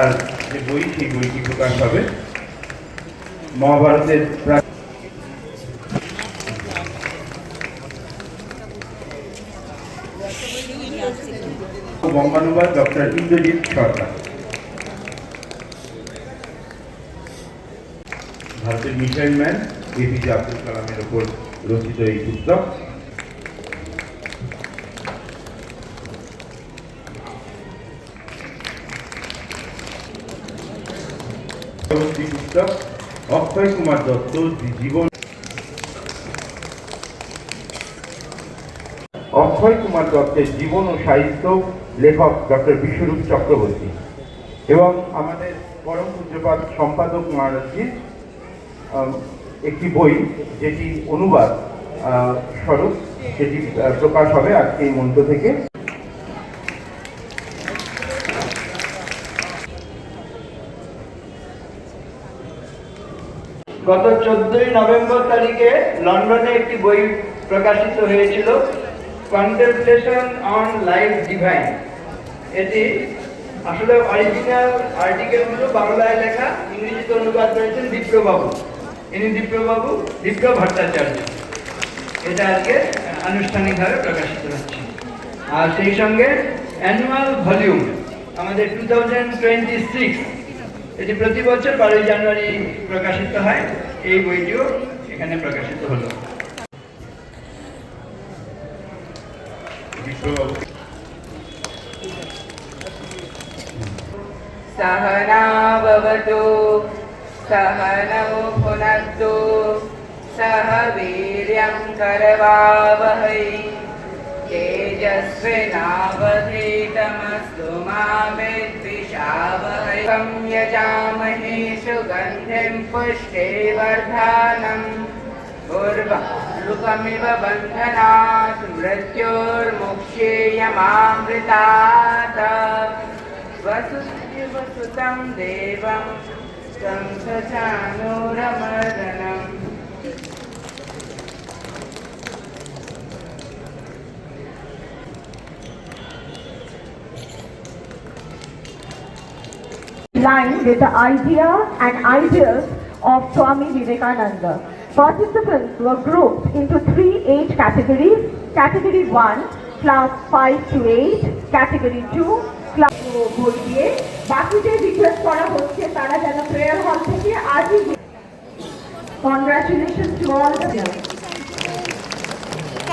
তার যে বই, সেই বইটি প্রকাশ হবে। মহাভারতের বঙ্গানুবাদ ডক্টর ইন্দ্রজিৎ সরকার। ভারতের মিসাইল ম্যান এপিজে আব্দুল কালামের ওপর রচিত এই পুস্তক। পরবর্তী অক্ষয় কুমার দত্ত, জীবন। অক্ষয় কুমার দত্তের জীবন ও সাহিত্য লেখক ডক্টর বিশ্বরূপ চক্রবর্তী এবং আমাদের পরম পূজ্যপাত সম্পাদক মহারাজজির একটি বই যেটি অনুবাদ স্বরূপ, সেটি প্রকাশ হবে আজকে এই মন্ত্র থেকে। গত চোদ্দই নভেম্বর তারিখে লন্ডনে একটি বই প্রকাশিত হয়েছিল কন্টেম্পলেশন অন লাইফ ডিভাইন এটি আসলে অরিজিনাল আর্টিকেলগুলো বাংলায় লেখা, ইংরেজিতে অনুবাদ করেছেন বিপ্রবাবু ইনি বিপ্রবাবু বিপ্র ভট্টাচার্য। এটা আজকে আনুষ্ঠানিকভাবে প্রকাশিত হচ্ছে। আর সেই সঙ্গে অ্যানুয়াল ভলিউম আমাদের টু থাউজেন্ড টোয়েন্টি সিক্স এটি প্রতি বছর বারোই জানুয়ারি প্রকাশিত হয় এই বইটিও এখানে প্রকাশিত হলো বিপ্রবাবু सहना भवतु सहनौ पुनस्तु सह वीर्यं करवावहै तेजस्विनावधीतमस्तु कं यजामहे सुगन्धिं पुष्टिवर्धनम् उर्वारुकमिव बन्धनात् मृत्योर्मुक्षेयमामृतात् वसुदेवसुतं देवं तं line with the idea and ideals of Swami Vivekananda. Participants were grouped into three age categories. Category 1, class 5 to 8, category 2, class বই to বাকিদের Congratulations to all the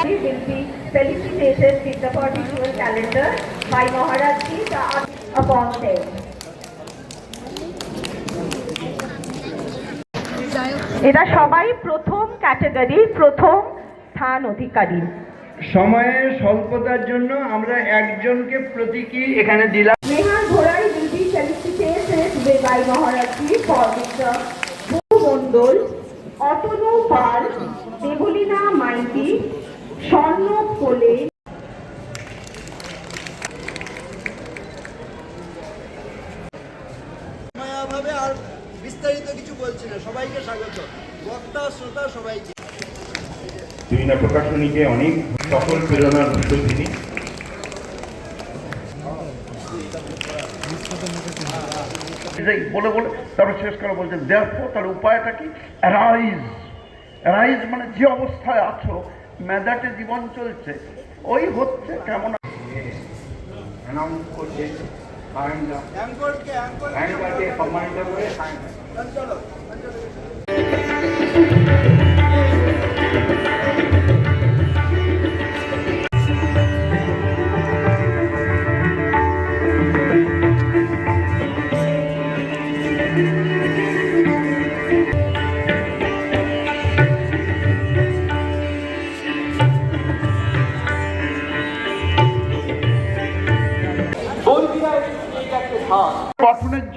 We will be felicitated with the particular calendar by Maharaji upon stage. এরা সবাই প্রথম category প্রথম স্থান অধিকারী সময়ের স্বল্পতার জন্য আমরা একজনকে প্রতীকী এখানে দিলাম নেহার ঘোড়াই will be felicitated by Maharaj Ji for Mr. বহু মণ্ডল অতনু পাল দেবলীনা মাইতি স্বর্ণ কোলে মায়াভাবে আর বিস্তারিত কিছু বলছি না সবাইকে স্বাগত। বক্তা শ্রোতা সবাইকে। বিভিন্ন প্রকাশনীকে অনেক সফল প্রেরণার উৎস তিনি। বলে বলে তারপর শেষ করে বলছেন দেখো তার উপায়টা কি? অ্যারাইজ অ্যারাইজ মানে যে অবস্থায় আছো মেদাটে জীবন চলছে ওই হচ্ছে কেমন? অ্যানাউন্স করছে। హ్యాండ్ కమ్మంటే హ్యాండ్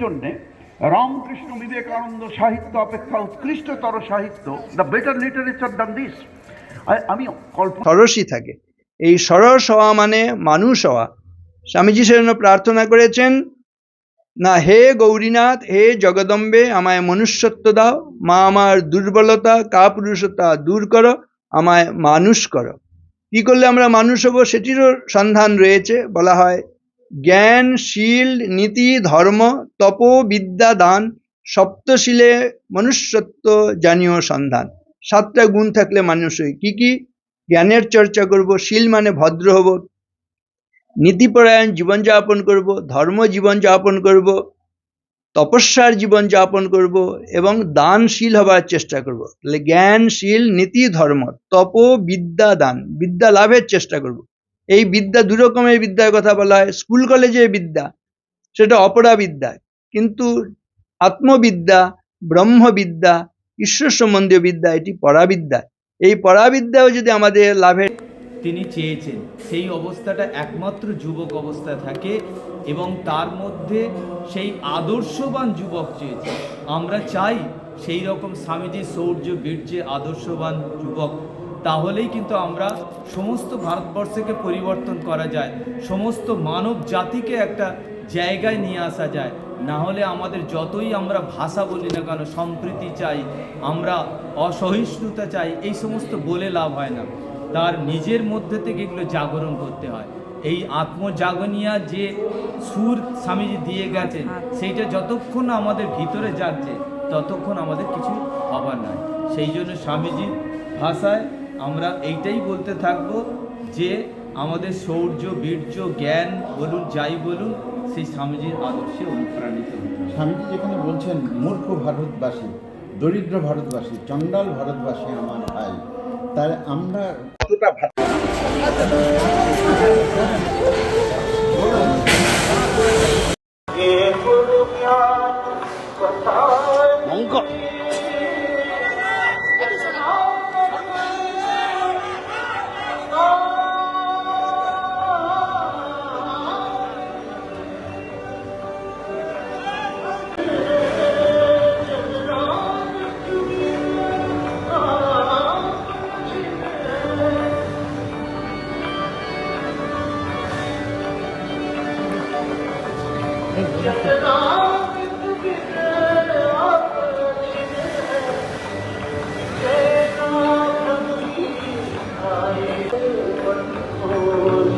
জন্য রামকৃষ্ণ বিবেকানন্দ সাহিত্য অপেক্ষা উৎকৃষ্টতর সাহিত্য the better literature than this আমি কল্পনা সরসই থাকে। এই সরস হওয়া মানে মানুষ হওয়া। স্বামীজি সেজন্য প্রার্থনা করেছেন, না, হে গৌরীনাথ, হে জগদম্বে, আমায় মনুষ্যত্ব দাও। মা আমার দুর্বলতা কাপুরুষতা দূর করো, আমায় মানুষ করো। কি করলে আমরা মানুষ হব? সেটিরও সন্ধান রয়েছে। বলা হয় জ্ঞান, শীল, নীতি, ধর্ম, তপ, বিদ্যা, দান, সপ্তশীলে মনুষ্যত্ব, জানীয় সন্ধান। সাতটা গুণ থাকলে মানুষ হই কি কি? জ্ঞানের চর্চা করব, শীল মানে ভদ্র হব। নীতিপরায়ণ জীবনযাপন করব, ধর্ম জীবনযাপন করব, তপস্যার জীবনযাপন করব এবং দানশীল হবার চেষ্টা করব। তাহলে জ্ঞানশীল নীতি, ধর্ম, তপ, বিদ্যা, দান, বিদ্যা লাভের চেষ্টা করব। এই বিদ্যা দু রকমের বিদ্যার কথা বলা হয়। স্কুল কলেজের বিদ্যা, সেটা অপরা বিদ্যা। কিন্তু আত্মবিদ্যা, ব্রহ্মবিদ্যা, ঈশ্বর সম্বন্ধীয় বিদ্যা, এটি পরাবিদ্যা। এই পরাবিদ্যাও যদি আমাদের লাভের তিনি চেয়েছেন, সেই অবস্থাটা একমাত্র যুবক অবস্থায় থাকে এবং তার মধ্যে সেই আদর্শবান যুবক চেয়েছে। আমরা চাই সেই রকম স্বামীজি শৌর্য বীর্যে আদর্শবান যুবক তাহলেই কিন্তু আমরা সমস্ত ভারতবর্ষকে পরিবর্তন করা যায় সমস্ত মানব জাতিকে একটা জায়গায় নিয়ে আসা যায়। না হলে আমাদের যতই আমরা ভাষা বলি না কেন সম্প্রীতি চাই আমরা অসহিষ্ণুতা চাই এই সমস্ত বলে লাভ হয় না। তার নিজের মধ্যে থেকে এগুলো জাগরণ করতে হয়। এই আত্মজাগনিয়া যে সুর স্বামীজি দিয়ে গেছেন সেইটা যতক্ষণ আমাদের ভিতরে জাগছে ততক্ষণ আমাদের কিছু হবার নাই। সেই জন্য স্বামীজির ভাষায় আমরা এইটাই বলতে থাকব যে আমাদের শৌর্য বীর্য, জ্ঞান বলুন, যাই বলুন, সেই স্বামীজির আদর্শে অনুপ্রাণিত স্বামীজি যেখানে বলছেন, মূর্খ ভারতবাসী, দরিদ্র ভারতবাসী, চণ্ডাল ভারতবাসী আমার ভাই, তাহলে আমরা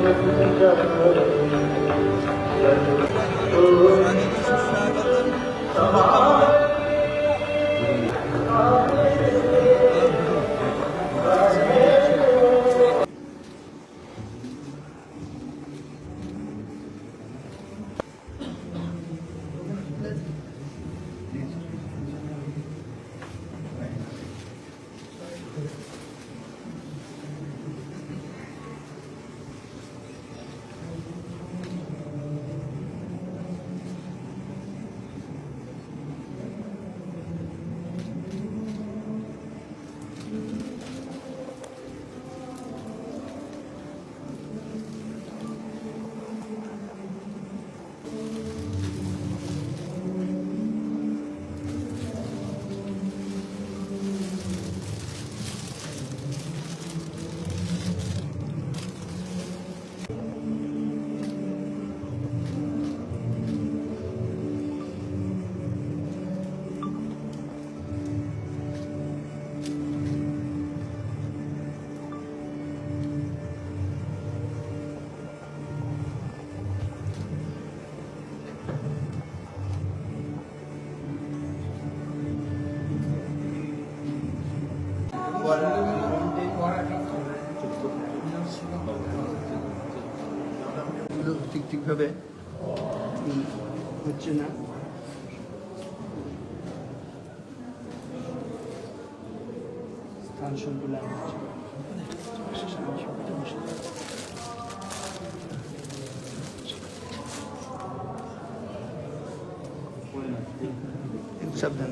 ঠিক হচ্ছে না স্থান সংকুলান হচ্ছে সাবধান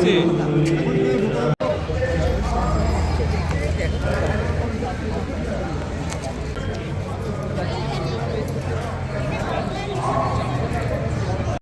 আছে